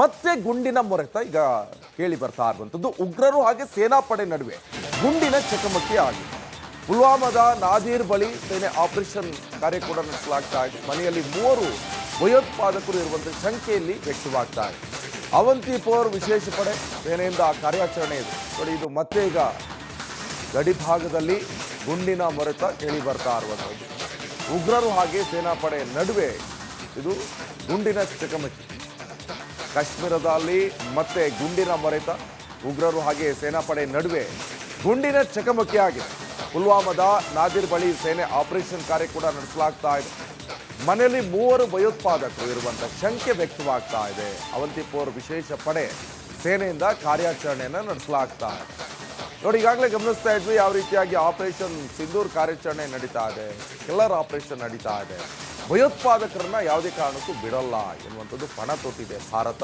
ಮತ್ತೆ ಗುಂಡಿನ ಮೊರೆತ ಈಗ ಕೇಳಿ ಬರ್ತಾ ಇರುವಂಥದ್ದು. ಉಗ್ರರು ಹಾಗೆ ಸೇನಾಪಡೆ ನಡುವೆ ಗುಂಡಿನ ಚಕಮಕಿ ಆಗಿದೆ. ಪುಲ್ವಾಮಾದ ನಾದೀರ್ ಬಳಿ ಸೇನೆ ಆಪರೇಷನ್ ಕಾರ್ಯ ಕೂಡ ನಡೆಸಲಾಗ್ತಾ ಇದೆ. ಮನೆಯಲ್ಲಿ ಮೂವರು ಭಯೋತ್ಪಾದಕರು ಇರುವಂಥ ಸಂಖ್ಯೆಯಲ್ಲಿ ವ್ಯಕ್ತವಾಗ್ತಾ ಇದೆ. ಅವಂತಿಪೋರ್ ವಿಶೇಷ ಪಡೆ ಸೇನೆಯಿಂದ ಕಾರ್ಯಾಚರಣೆ ಇದೆ. ನೋಡಿ, ಇದು ಮತ್ತೆ ಈಗ ಗಡಿ ಭಾಗದಲ್ಲಿ ಗುಂಡಿನ ಮೊರೆತ ಕೇಳಿ ಬರ್ತಾ ಇರುವಂಥದ್ದು. ಉಗ್ರರು ಹಾಗೆ ಸೇನಾಪಡೆ ನಡುವೆ ಇದು ಗುಂಡಿನ ಚಕಮಕಿ. ಕಾಶ್ಮೀರದಲ್ಲಿ ಮತ್ತೆ ಗುಂಡಿನ ಮೊರೆತ. ಉಗ್ರರು ಹಾಗೆ ಸೇನಾಪಡೆ ನಡುವೆ ಗುಂಡಿನ ಚಕಮಕಿಯಾಗಿದೆ. ಪುಲ್ವಾಮಾದ ನಾದಿರ್ ಬಳಿ ಸೇನೆ ಆಪರೇಷನ್ ಕಾರ್ಯ ಕೂಡ ನಡೆಸಲಾಗ್ತಾ ಇದೆ. ಮನೆಯಲ್ಲಿ ಮೂವರು ಭಯೋತ್ಪಾದಕರು ಇರುವಂತ ಶಂಕೆ ವ್ಯಕ್ತವಾಗ್ತಾ ಇದೆ. ಅವಂತಿಪೋರ್ ವಿಶೇಷ ಪಡೆ ಸೇನೆಯಿಂದ ಕಾರ್ಯಾಚರಣೆಯನ್ನು ನಡೆಸಲಾಗ್ತಾ ಇದೆ. ನೋಡಿ, ಈಗಾಗಲೇ ಗಮನಿಸ್ತಾ ಇದ್ವಿ, ಯಾವ ರೀತಿಯಾಗಿ ಆಪರೇಷನ್ ಸಿಂಧೂರ್ ಕಾರ್ಯಾಚರಣೆ ನಡೀತಾ ಇದೆ. ಕಿಲ್ಲರ್ ಆಪರೇಷನ್ ನಡೀತಾ ಇದೆ. ಭಯೋತ್ಪಾದಕರನ್ನ ಯಾವುದೇ ಕಾರಣಕ್ಕೂ ಬಿಡಲ್ಲ ಎನ್ನುವಂಥದ್ದು ಪಣ ತೊಟ್ಟಿದೆ ಭಾರತ.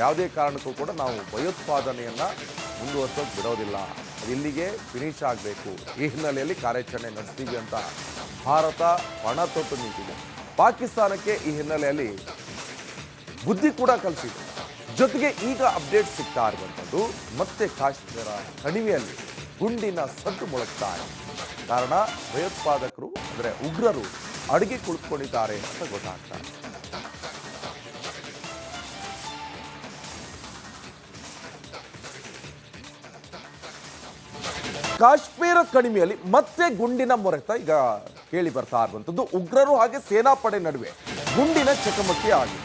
ಯಾವುದೇ ಕಾರಣಕ್ಕೂ ಕೂಡ ನಾವು ಭಯೋತ್ಪಾದನೆಯನ್ನ ಮುಂದುವರ್ಸೋಕೆ ಬಿಡೋದಿಲ್ಲ. ಅದು ಇಲ್ಲಿಗೆ ಫಿನಿಶ್ ಆಗಬೇಕು. ಈ ಹಿನ್ನೆಲೆಯಲ್ಲಿ ಕಾರ್ಯಾಚರಣೆ ನಡೆಸ್ತೀವಿ ಅಂತ ಭಾರತ ಪಣ ತೊಟ್ಟು ನಿಂತಿದೆ. ಪಾಕಿಸ್ತಾನಕ್ಕೆ ಈ ಹಿನ್ನೆಲೆಯಲ್ಲಿ ಬುದ್ಧಿ ಕೂಡ ಕಲಿಸಿದೆ. ಜೊತೆಗೆ ಈಗ ಅಪ್ಡೇಟ್ ಸಿಗ್ತಾ ಇರುವಂಥದ್ದು ಮತ್ತೆ ಕಾಶ್ಮೀರ ಕಣಿವೆಯಲ್ಲಿ ಗುಂಡಿನ ಸದ್ದು ಮೊಳಗ್ತಾ ಇದೆ. ಕಾರಣ ಭಯೋತ್ಪಾದಕರು ಅಂದರೆ ಉಗ್ರರು ಅಡುಗೆ ಕುಳಿತುಕೊಂಡಿದ್ದಾರೆ ಅಂತ ಗೊತ್ತಾಗ್ತಾ ಕಾಶ್ಮೀರ ಕಣಿವೆಯಲ್ಲಿ ಮತ್ತೆ ಗುಂಡಿನ ಮೊರೆತ ಈಗ ಕೇಳಿ ಬರ್ತಾ ಇರುವಂಥದ್ದು. ಉಗ್ರರು ಹಾಗೆ ಸೇನಾಪಡೆ ನಡುವೆ ಗುಂಡಿನ ಚಕಮಕಿ ಆಗಿದೆ.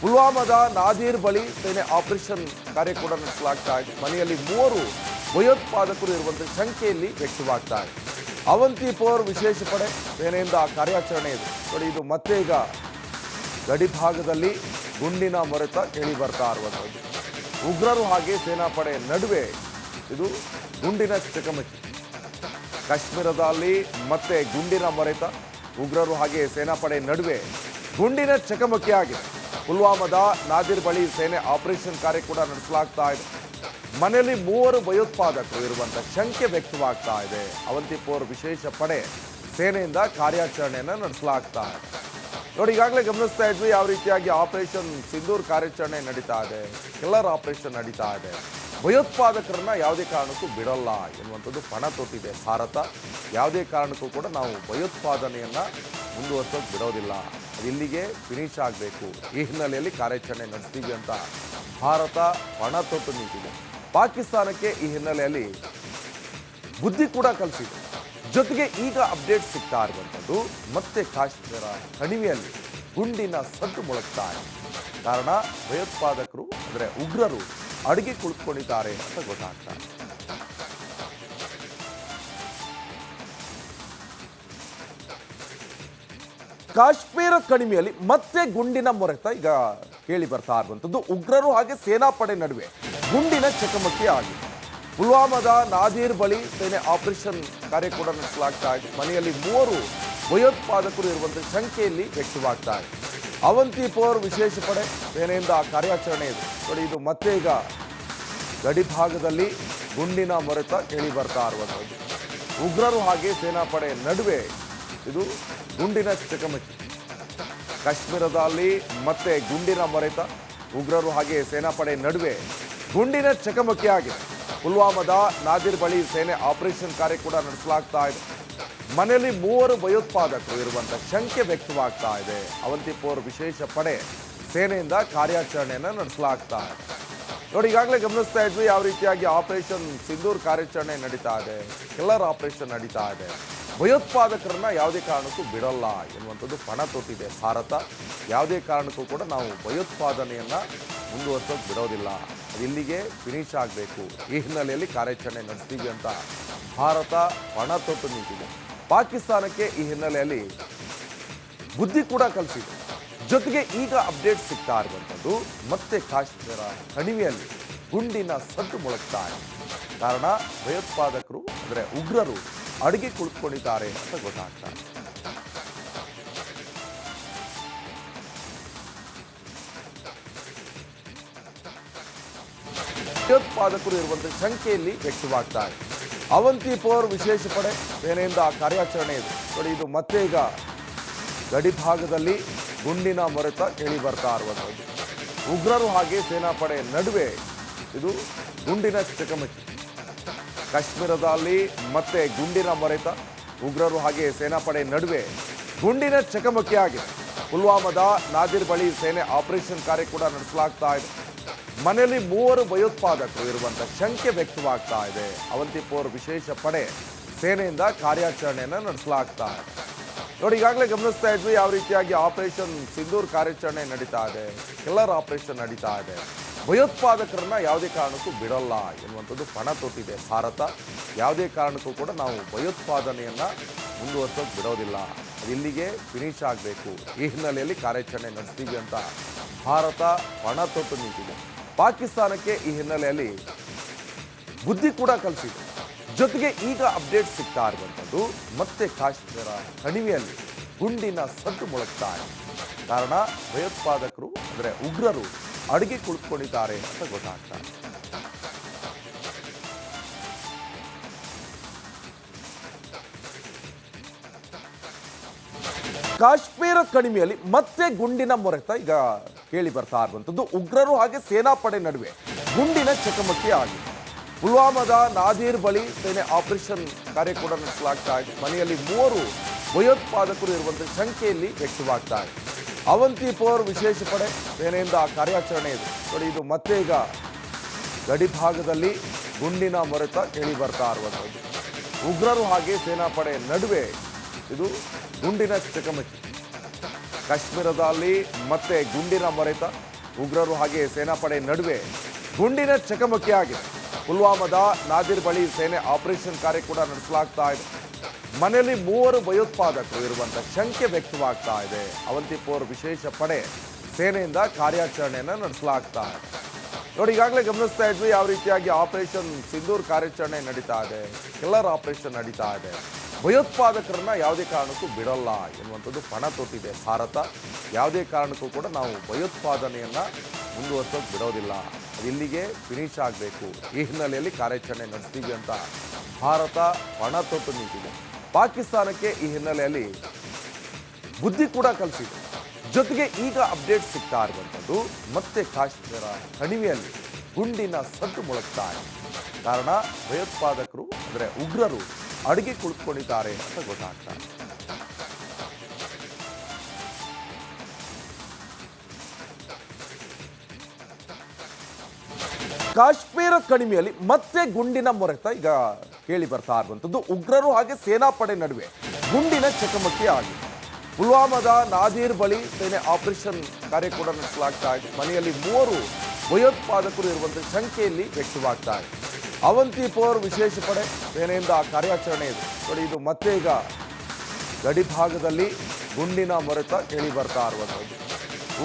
ಪುಲ್ವಾಮಾದ ನಾದೀರ್ ಬಳಿ ಸೇನೆ ಆಪರೇಷನ್ ಕಾರ್ಯ ಕೂಡ ನಡೆಸಲಾಗ್ತಾ ಇದೆ. ಮನೆಯಲ್ಲಿ ಮೂವರು ಭಯೋತ್ಪಾದಕರು ಇರುವಂಥ ಸಂಖ್ಯೆಯಲ್ಲಿ ವ್ಯಕ್ತವಾಗ್ತಾ ಇದೆ. ಅವಂತಿಪೋರ್ ವಿಶೇಷ ಪಡೆ ಸೇನೆಯಿಂದ ಕಾರ್ಯಾಚರಣೆ ಇದೆ. ನೋಡಿ, ಇದು ಮತ್ತೆ ಈಗ ಗಡಿ ಭಾಗದಲ್ಲಿ ಗುಂಡಿನ ಮೊರೆತ ಕೇಳಿ ಬರ್ತಾ ಇರುವಂಥದ್ದು. ಉಗ್ರರು ಹಾಗೆ ಸೇನಾಪಡೆ ನಡುವೆ ಇದು ಗುಂಡಿನ ಚಕಮಕಿ ಕಾಶ್ಮೀರದಲ್ಲಿ ಮತ್ತೆ ಗುಂಡಿನ ಮೊರೆತ, ಉಗ್ರರು ಹಾಗೆ ಸೇನಾಪಡೆ ನಡುವೆ ಗುಂಡಿನ ಚಕಮಕಿ ಆಗಿದೆ. ಪುಲ್ವಾಮಾದ ನಾದಿರ್ ಬಳಿ ಸೇನೆ ಆಪರೇಷನ್ ಕಾರ್ಯ ಕೂಡ ನಡೆಸಲಾಗ್ತಾ ಇದೆ. ಮನೆಯಲ್ಲಿ ಮೂವರು ಭಯೋತ್ಪಾದಕರು ಇರುವಂತ ಶಂಕೆ ವ್ಯಕ್ತವಾಗ್ತಾ ಇದೆ. ಅವಂತಿಪೋರ್ ವಿಶೇಷ ಪಡೆ ಸೇನೆಯಿಂದ ಕಾರ್ಯಾಚರಣೆಯನ್ನು ನಡೆಸಲಾಗ್ತಾ ಇದೆ. ನೋಡಿ, ಈಗಾಗಲೇ ಗಮನಿಸ್ತಾ ಇದ್ವಿ ಯಾವ ರೀತಿಯಾಗಿ ಆಪರೇಷನ್ ಸಿಂಧೂರ್ ಕಾರ್ಯಾಚರಣೆ ನಡೀತಾ ಇದೆ. ಕಿಲ್ಲರ್ ಆಪರೇಷನ್ ನಡೀತಾ ಇದೆ. ಭಯೋತ್ಪಾದಕರನ್ನ ಯಾವುದೇ ಕಾರಣಕ್ಕೂ ಬಿಡಲ್ಲ ಎನ್ನುವಂಥದ್ದು ಪಣ ತೊಟ್ಟಿದೆ ಭಾರತ. ಯಾವುದೇ ಕಾರಣಕ್ಕೂ ಕೂಡ ನಾವು ಭಯೋತ್ಪಾದನೆಯನ್ನ ಮುಂದುವರ್ಸೋಕೆ ಬಿಡೋದಿಲ್ಲ. ಇಲ್ಲಿಗೆ ಫಿನಿಶ್ ಆಗಬೇಕು. ಈ ಹಿನ್ನೆಲೆಯಲ್ಲಿ ಕಾರ್ಯಾಚರಣೆ ನಡೆಸ್ತೀವಿ ಅಂತ ಭಾರತ ಪಣ ತೊಟ್ಟು ನಿಂತಿದೆ. ಪಾಕಿಸ್ತಾನಕ್ಕೆ ಈ ಹಿನ್ನೆಲೆಯಲ್ಲಿ ಬುದ್ಧಿ ಕೂಡ ಕಲಿಸಿದೆ ಜೊತೆಗೆ ಈಗ ಅಪ್ಡೇಟ್ ಸಿಗ್ತಾ ಇರುವಂಥದ್ದು ಮತ್ತೆ ಕಾಶ್ಮೀರ ಕಣಿವೆಯಲ್ಲಿ ಗುಂಡಿನ ಸದ್ದು ಮೊಳಗ್ತಾ ಕಾರಣ ಭಯೋತ್ಪಾದಕರು, ಅಂದರೆ ಉಗ್ರರು ಅಡುಗೆ ಕುಳಿತುಕೊಂಡಿದ್ದಾರೆ ಅಂತ ಗೊತ್ತಾಗ್ತಾ ಇದೆ. ಕಾಶ್ಮೀರ ಕಣಿವೆಯಲ್ಲಿ ಮತ್ತೆ ಗುಂಡಿನ ಮೊರೆತ ಈಗ ಕೇಳಿ ಬರ್ತಾ ಇರುವಂಥದ್ದು. ಉಗ್ರರು ಹಾಗೆ ಸೇನಾಪಡೆ ನಡುವೆ ಗುಂಡಿನ ಚಕಮಕಿ ಆಗಿದೆ. ಪುಲ್ವಾಮಾದ ನಾದೀರ್ ಬಳಿ ಸೇನೆ ಆಪರೇಷನ್ ಕಾರ್ಯ ಕೂಡ ನಡೆಸಲಾಗ್ತಾ ಇದೆ. ಮನೆಯಲ್ಲಿ ಮೂವರು ಭಯೋತ್ಪಾದಕರು ಇರುವಂಥ ಶಂಕೆಯಲ್ಲಿ ವ್ಯಕ್ತವಾಗ್ತಾ ಇದೆ. ಅವಂತಿಪೋರ್ ವಿಶೇಷ ಪಡೆ ಸೇನೆಯಿಂದ ಕಾರ್ಯಾಚರಣೆ ಇದೆ. ನೋಡಿ, ಇದು ಮತ್ತೆ ಈಗ ಗಡಿ ಭಾಗದಲ್ಲಿ ಗುಂಡಿನ ಮೊರೆತ ಕೇಳಿ ಬರ್ತಾ ಇರುವಂಥದ್ದು. ಉಗ್ರರು ಹಾಗೆ ಸೇನಾಪಡೆ ನಡುವೆ ಇದು ಗುಂಡಿನ ಚಕಮಕಿ. ಕಾಶ್ಮೀರದಲ್ಲಿ ಮತ್ತೆ ಗುಂಡಿನ ಮೊರೆತ ಉಗ್ರರು ಹಾಗೆ ಸೇನಾಪಡೆ ನಡುವೆ ಗುಂಡಿನ ಚಕಮಕಿ ಆಗಿದೆ. ಪುಲ್ವಾಮಾದ ನಾದಿರ್ ಬಳಿ ಸೇನೆ ಆಪರೇಷನ್ ಕಾರ್ಯ ಕೂಡ ನಡೆಸಲಾಗ್ತಾ ಇದೆ. ಮನೆಯಲ್ಲಿ ಮೂವರು ಭಯೋತ್ಪಾದಕರು ಇರುವಂತ ಶಂಕೆ ವ್ಯಕ್ತವಾಗ್ತಾ ಇದೆ. ಅವಂತಿಪೋರ್ ವಿಶೇಷ ಪಡೆ ಸೇನೆಯಿಂದ ಕಾರ್ಯಾಚರಣೆಯನ್ನು ನಡೆಸಲಾಗ್ತಾ ಇದೆ. ನೋಡಿ, ಈಗಾಗಲೇ ಗಮನಿಸ್ತಾ ಇದ್ವಿ, ಯಾವ ರೀತಿಯಾಗಿ ಆಪರೇಷನ್ ಸಿಂಧೂರ್ ಕಾರ್ಯಾಚರಣೆ ನಡೀತಾ ಇದೆ. ಕಿಲ್ಲರ್ ಆಪರೇಷನ್ ನಡೀತಾ ಇದೆ. ಭಯೋತ್ಪಾದಕರನ್ನ ಯಾವುದೇ ಕಾರಣಕ್ಕೂ ಬಿಡಲ್ಲ ಎನ್ನುವಂಥದ್ದು ಪಣ ತೊಟ್ಟಿದೆ ಭಾರತ. ಯಾವುದೇ ಕಾರಣಕ್ಕೂ ಕೂಡ ನಾವು ಭಯೋತ್ಪಾದನೆಯನ್ನ ಮುಂದುವರ್ಸೋಕೆ ಬಿಡೋದಿಲ್ಲ. ಅದು ಇಲ್ಲಿಗೆ ಫಿನಿಶ್ ಆಗಬೇಕು. ಈ ಹಿನ್ನೆಲೆಯಲ್ಲಿ ಕಾರ್ಯಾಚರಣೆ ನಡೆಸ್ತೀವಿ ಅಂತ ಭಾರತ ಪಣ ತೊಟ್ಟು ನಿಂತಿದೆ. ಪಾಕಿಸ್ತಾನಕ್ಕೆ ಈ ಹಿನ್ನೆಲೆಯಲ್ಲಿ ಬುದ್ಧಿ ಕೂಡ ಕಲಿಸಿದೆ. ಜೊತೆಗೆ ಈಗ ಅಪ್ಡೇಟ್ ಸಿಗ್ತಾ ಇರುವಂಥದ್ದು ಮತ್ತೆ ಕಾಶ್ಮೀರ ಕಣಿವೆಯಲ್ಲಿ ಗುಂಡಿನ ಸದ್ದು ಮೊಳಗ್ತಾ ಕಾರಣ ಭಯೋತ್ಪಾದಕರು ಅಂದರೆ ಉಗ್ರರು ಅಡುಗೆ ಕುಳಿತುಕೊಂಡಿದ್ದಾರೆ ಅಂತ ಗೊತ್ತಾಗ್ತಾ ಇದೆ ಭಯೋತ್ಪಾದಕರು ಇರುವಂಥ ಸಂಖ್ಯೆಯಲ್ಲಿ ವ್ಯಕ್ತವಾಗ್ತಾರೆ. ಅವಂತಿ ಅವಂತಿಪೋರ್ ವಿಶೇಷ ಪಡೆ ಸೇನೆಯಿಂದ ಕಾರ್ಯಾಚರಣೆ ಇದೆ. ನೋಡಿ, ಇದು ಮತ್ತೆ ಈಗ ಗಡಿ ಭಾಗದಲ್ಲಿ ಗುಂಡಿನ ಮೊರೆತ ಕೇಳಿ ಬರ್ತಾ ಇರುವಂಥದ್ದು. ಉಗ್ರರು ಹಾಗೆ ಸೇನಾಪಡೆ ನಡುವೆ ಇದು ಗುಂಡಿನ ಚಕಮಕಿ. ಕಾಶ್ಮೀರದಲ್ಲಿ ಮತ್ತೆ ಗುಂಡಿನ ಮೊರೆತ. ಉಗ್ರರು ಹಾಗೆ ಸೇನಾಪಡೆ ನಡುವೆ ಗುಂಡಿನ ಚಕಮಕಿಯಾಗಿದೆ. ಪುಲ್ವಾಮಾದ ನಾದಿರ್ ಬಳಿ ಸೇನೆ ಆಪರೇಷನ್ ಕಾರ್ಯ ಕೂಡ ನಡೆಸಲಾಗ್ತಾ ಇದೆ. ಮನೆಯಲ್ಲಿ ಮೂವರು ಭಯೋತ್ಪಾದಕರು ಇರುವಂತ ಶಂಕೆ ವ್ಯಕ್ತವಾಗ್ತಾ ಇದೆ. ಅವಂತಿಪೋರ್ ವಿಶೇಷ ಪಡೆ ಸೇನೆಯಿಂದ ಕಾರ್ಯಾಚರಣೆಯನ್ನು ನಡೆಸಲಾಗ್ತಾ ಇದೆ. ನೋಡಿ, ಈಗಾಗಲೇ ಗಮನಿಸ್ತಾ ಇದ್ವಿ, ಯಾವ ರೀತಿಯಾಗಿ ಆಪರೇಷನ್ ಸಿಂಧೂರ್ ಕಾರ್ಯಾಚರಣೆ ನಡೀತಾ ಇದೆ. ಕಿಲ್ಲರ್ ಆಪರೇಷನ್ ನಡೀತಾ ಇದೆ. ಭಯೋತ್ಪಾದಕರನ್ನ ಯಾವುದೇ ಕಾರಣಕ್ಕೂ ಬಿಡಲ್ಲ ಎನ್ನುವಂಥದ್ದು ಪಣ ತೊಟ್ಟಿದೆ ಭಾರತ. ಯಾವುದೇ ಕಾರಣಕ್ಕೂ ಕೂಡ ನಾವು ಭಯೋತ್ಪಾದನೆಯನ್ನ ಮುಂದುವರ್ಸೋಕೆ ಬಿಡೋದಿಲ್ಲ. ಅದು ಇಲ್ಲಿಗೆ ಫಿನಿಶ್ ಆಗಬೇಕು. ಈ ಹಿನ್ನೆಲೆಯಲ್ಲಿ ಕಾರ್ಯಾಚರಣೆ ನಡೆಸ್ತೀವಿ ಅಂತ ಭಾರತ ಪಣ ತೊಟ್ಟು ನಿಂತಿದೆ. ಪಾಕಿಸ್ತಾನಕ್ಕೆ ಈ ಹಿನ್ನೆಲೆಯಲ್ಲಿ ಬುದ್ಧಿ ಕೂಡ ಕಲಿಸಿದೆ. ಜೊತೆಗೆ ಈಗ ಅಪ್ಡೇಟ್ ಸಿಗ್ತಾ ಇರುವಂಥದ್ದು ಮತ್ತೆ ಕಾಶ್ಮೀರ ಕಣಿವೆಯಲ್ಲಿ ಗುಂಡಿನ ಸದ್ದು ಮೊಳಗ್ತಾ ಕಾರಣ ಭಯೋತ್ಪಾದಕರು ಅಂದರೆ ಉಗ್ರರು ಅಡುಗೆ ಕುಳಿತುಕೊಂಡಿದ್ದಾರೆ ಅಂತ ಗೊತ್ತಾಗ್ತಾ ಇದೆ ಕಾಶ್ಮೀರ ಕಣಿವೆಯಲ್ಲಿ ಮತ್ತೆ ಗುಂಡಿನ ಮೊರೆತ ಈಗ ಕೇಳಿ ಬರ್ತಾ ಇರುವಂಥದ್ದು. ಉಗ್ರರು ಹಾಗೆ ಸೇನಾಪಡೆ ನಡುವೆ ಗುಂಡಿನ ಚಕಮಕಿ ಆಗಿದೆ. ಪುಲ್ವಾಮಾದ ನಾದೀರ್ ಬಳಿ ಸೇನೆ ಆಪರೇಷನ್ ಕಾರ್ಯ ಕೂಡ ನಡೆಸಲಾಗ್ತಾ ಇದೆ. ಮನೆಯಲ್ಲಿ ಮೂವರು ಭಯೋತ್ಪಾದಕರು ಇರುವಂಥ ಸಂಖ್ಯೆಯಲ್ಲಿ ವ್ಯಕ್ತವಾಗ್ತಾ ಇದೆ. ಅವಂತಿಪೋರ್ ವಿಶೇಷ ಪಡೆ ಸೇನೆಯಿಂದ ಕಾರ್ಯಾಚರಣೆ ಇದೆ. ನೋಡಿ, ಇದು ಮತ್ತೆ ಈಗ ಗಡಿ ಭಾಗದಲ್ಲಿ ಗುಂಡಿನ ಮೊರೆತ ಕೇಳಿ ಬರ್ತಾ ಇರುವಂಥದ್ದು. ಉಗ್ರರು ಹಾಗೆ ಸೇನಾಪಡೆ ನಡುವೆ ಇದು ಗುಂಡಿನ ಚಕಮಕಿ ಕಾಶ್ಮೀರದಲ್ಲಿ ಮತ್ತೆ ಗುಂಡಿನ ಮೊರೆತ ಉಗ್ರರು ಹಾಗೆ ಸೇನಾಪಡೆ ನಡುವೆ ಗುಂಡಿನ ಚಕಮಕಿ ಆಗಿದೆ. ಪುಲ್ವಾಮಾದ ನಾದಿರ್ ಬಳಿ ಸೇನೆ ಆಪರೇಷನ್ ಕಾರ್ಯ ಕೂಡ ನಡೆಸಲಾಗ್ತಾ ಇದೆ. ಮನೆಯಲ್ಲಿ ಮೂವರು ಭಯೋತ್ಪಾದಕರು ಇರುವಂತ ಶಂಕೆ ವ್ಯಕ್ತವಾಗ್ತಾ ಇದೆ. ಅವಂತಿಪೋರ್ ವಿಶೇಷ ಪಡೆ ಸೇನೆಯಿಂದ ಕಾರ್ಯಾಚರಣೆಯನ್ನು ನಡೆಸಲಾಗ್ತಾ ಇದೆ. ನೋಡಿ, ಈಗಾಗಲೇ ಗಮನಿಸ್ತಾ ಇದ್ವಿ ಯಾವ ರೀತಿಯಾಗಿ ಆಪರೇಷನ್ ಸಿಂಧೂರ್ ಕಾರ್ಯಾಚರಣೆ ನಡೀತಾ ಇದೆ. ಕಿಲ್ಲರ್ ಆಪರೇಷನ್ ನಡೀತಾ ಇದೆ. ಭಯೋತ್ಪಾದಕರನ್ನ ಯಾವುದೇ ಕಾರಣಕ್ಕೂ ಬಿಡಲ್ಲ ಎನ್ನುವಂಥದ್ದು ಪಣ ತೊಟ್ಟಿದೆ ಭಾರತ. ಯಾವುದೇ ಕಾರಣಕ್ಕೂ ಕೂಡ ನಾವು ಭಯೋತ್ಪಾದನೆಯನ್ನ ಮುಂದುವರ್ಸೋಕೆ ಬಿಡೋದಿಲ್ಲ. ಇಲ್ಲಿಗೆ ಫಿನಿಶ್ ಆಗಬೇಕು. ಈ ಹಿನ್ನೆಲೆಯಲ್ಲಿ ಕಾರ್ಯಾಚರಣೆ ನಡೆಸ್ತೀವಿ ಅಂತ ಭಾರತ ಪಣ ತೊಟ್ಟು ನಿಂತಿದೆ. ಪಾಕಿಸ್ತಾನಕ್ಕೆ ಈ ಹಿನ್ನೆಲೆಯಲ್ಲಿ ಬುದ್ಧಿ ಕೂಡ ಕಲಿಸಿದೆ ಜೊತೆಗೆ ಈಗ ಅಪ್ಡೇಟ್ ಸಿಗ್ತಾ ಇರುವಂಥದ್ದು ಮತ್ತೆ ಕಾಶ್ಮೀರ ಕಣಿವೆಯಲ್ಲಿ ಗುಂಡಿನ ಸದ್ದು ಮೊಳಗ್ತಾ ಕಾರಣ ಭಯೋತ್ಪಾದಕರು, ಅಂದರೆ ಉಗ್ರರು ಅಡುಗೆ ಕುಳಿತುಕೊಂಡಿದ್ದಾರೆ ಅಂತ ಗೊತ್ತಾಗ್ತಾ ಇದೆ. ಕಾಶ್ಮೀರ ಕಣಿವೆಯಲ್ಲಿ ಮತ್ತೆ ಗುಂಡಿನ ಮೊರೆತ ಈಗ ಕೇಳಿ ಬರ್ತಾ ಇರುವಂಥದ್ದು. ಉಗ್ರರು ಹಾಗೆ ಸೇನಾಪಡೆ ನಡುವೆ ಗುಂಡಿನ ಚಕಮಕಿ ಆಗಿದೆ. ಪುಲ್ವಾಮಾದ ನಾದೀರ್ ಬಳಿ ಸೇನೆ ಆಪರೇಷನ್ ಕಾರ್ಯ ಕೂಡ ನಡೆಸಲಾಗ್ತಾ ಇದೆ. ಮನೆಯಲ್ಲಿ ಮೂವರು ಭಯೋತ್ಪಾದಕರು ಇರುವಂಥ ಸಂಖ್ಯೆಯಲ್ಲಿ ವ್ಯಕ್ತವಾಗ್ತಾ ಇದೆ. ಅವಂತಿಪೋರ್ ವಿಶೇಷ ಪಡೆ ಸೇನೆಯಿಂದ ಆ ಕಾರ್ಯಾಚರಣೆ ಇದೆ. ನೋಡಿ, ಇದು ಮತ್ತೆ ಈಗ ಗಡಿ ಭಾಗದಲ್ಲಿ ಗುಂಡಿನ ಮೊರೆತ ಕೇಳಿ ಬರ್ತಾ ಇರುವಂಥದ್ದು.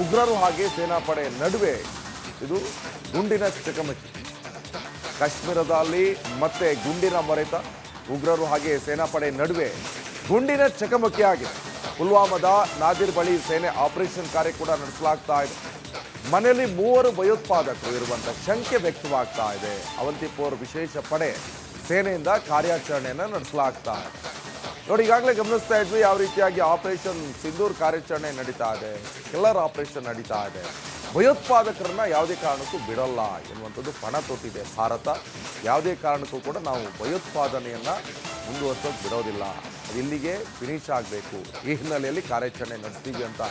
ಉಗ್ರರು ಹಾಗೆ ಸೇನಾಪಡೆ ನಡುವೆ ಇದು ಗುಂಡಿನ ಚಕಮಕಿ. ಕಾಶ್ಮೀರದಲ್ಲಿ ಮತ್ತೆ ಗುಂಡಿನ ಮೊರೆತ ಉಗ್ರರು ಹಾಗೆ ಸೇನಾಪಡೆ ನಡುವೆ ಗುಂಡಿನ ಚಕಮಕಿ ಆಗಿದೆ. ಪುಲ್ವಾಮಾದ ನಾದಿರ್ ಬಳಿ ಸೇನೆ ಆಪರೇಷನ್ ಕಾರ್ಯ ಕೂಡ ನಡೆಸಲಾಗ್ತಾ ಇದೆ. ಮನೆಯಲ್ಲಿ ಮೂವರು ಭಯೋತ್ಪಾದಕರು ಇರುವಂತ ಶಂಕೆ ವ್ಯಕ್ತವಾಗ್ತಾ ಇದೆ. ಅವಂತಿಪೋರ್ ವಿಶೇಷ ಪಡೆ ಸೇನೆಯಿಂದ ಕಾರ್ಯಾಚರಣೆಯನ್ನು ನಡೆಸಲಾಗ್ತಾ ಇದೆ. ನೋಡಿ, ಈಗಾಗಲೇ ಗಮನಿಸ್ತಾ ಇದ್ವಿ, ಯಾವ ರೀತಿಯಾಗಿ ಆಪರೇಷನ್ ಸಿಂಧೂರ್ ಕಾರ್ಯಾಚರಣೆ ನಡೀತಾ ಇದೆ. ಕಿಲ್ಲರ್ ಆಪರೇಷನ್ ನಡೀತಾ ಇದೆ. ಭಯೋತ್ಪಾದಕರನ್ನ ಯಾವುದೇ ಕಾರಣಕ್ಕೂ ಬಿಡಲ್ಲ ಎನ್ನುವಂಥದ್ದು ಪಣ ತೊಟ್ಟಿದೆ ಭಾರತ. ಯಾವುದೇ ಕಾರಣಕ್ಕೂ ಕೂಡ ನಾವು ಭಯೋತ್ಪಾದನೆಯನ್ನ ಮುಂದುವರ್ಸೋಕೆ ಬಿಡೋದಿಲ್ಲ. ಅದು ಇಲ್ಲಿಗೆ ಫಿನಿಶ್ ಆಗಬೇಕು. ಈ ಹಿನ್ನೆಲೆಯಲ್ಲಿ ಕಾರ್ಯಾಚರಣೆ ನಡೆಸ್ತೀವಿ ಅಂತ